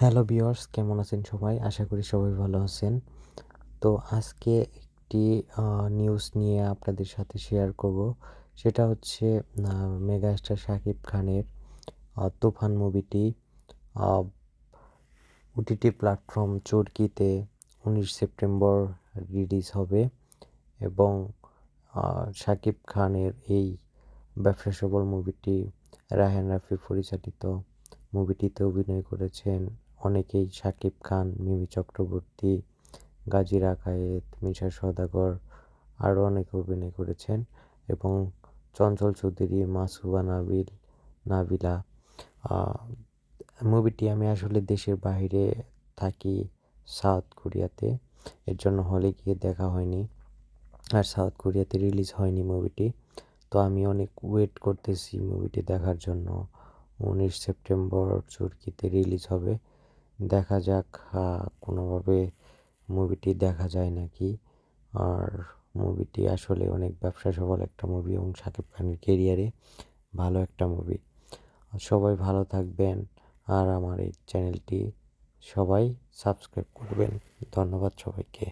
Hello বিয়ার্স কেমন আছেন সবাই? আশা করি সবাই ভালো আছেন। তো আজকে একটি নিউজ নিয়ে আপনাদের সাথে শেয়ার করব। সেটা হচ্ছে মেগাস্টার শাকিব খানের তুফান মুভিটি ওটিটি প্ল্যাটফর্ম চরকিতে উনিশ সেপ্টেম্বর রিলিজ হবে এবং শাকিব খানের এই ব্যবসা সবল মুভিটি রায়হান রাফি পরিচালিত মুভিটিতে অভিনয় করেছেন অনেকেই শাকিব খান, মিমি চক্রবর্তী গাজী রাকায়েত মিশা সদাগর আরও অনেকে অভিনয় করেছেন এবং চঞ্চল চৌধুরী, মাসুবা নাবিল, নাবিলা মুভিটি আমি আসলে দেশের বাইরে থাকি সাউথ কোরিয়াতে। এর জন্য হলে গিয়ে দেখা হয়নি আর সাউথ কোরিয়াতে রিলিজ হয়নি মুভিটি। তো আমি অনেক ওয়েট করতেছি মুভিটি দেখার জন্য। উনিশ সেপ্টেম্বর চুরকিতে রিলিজ হবে। দেখা যাক কোনোভাবে মুভিটি দেখা যায় নাকি? আর মুভিটি আসলে অনেক ব্যবসা সফল একটা মুভি এবং শাকিব খানের কেরিয়ারে ভালো একটা মুভি সবাই ভালো থাকবেন আর আমার এই চ্যানেলটি সবাই সাবস্ক্রাইব করবেন। ধন্যবাদ সবাইকে।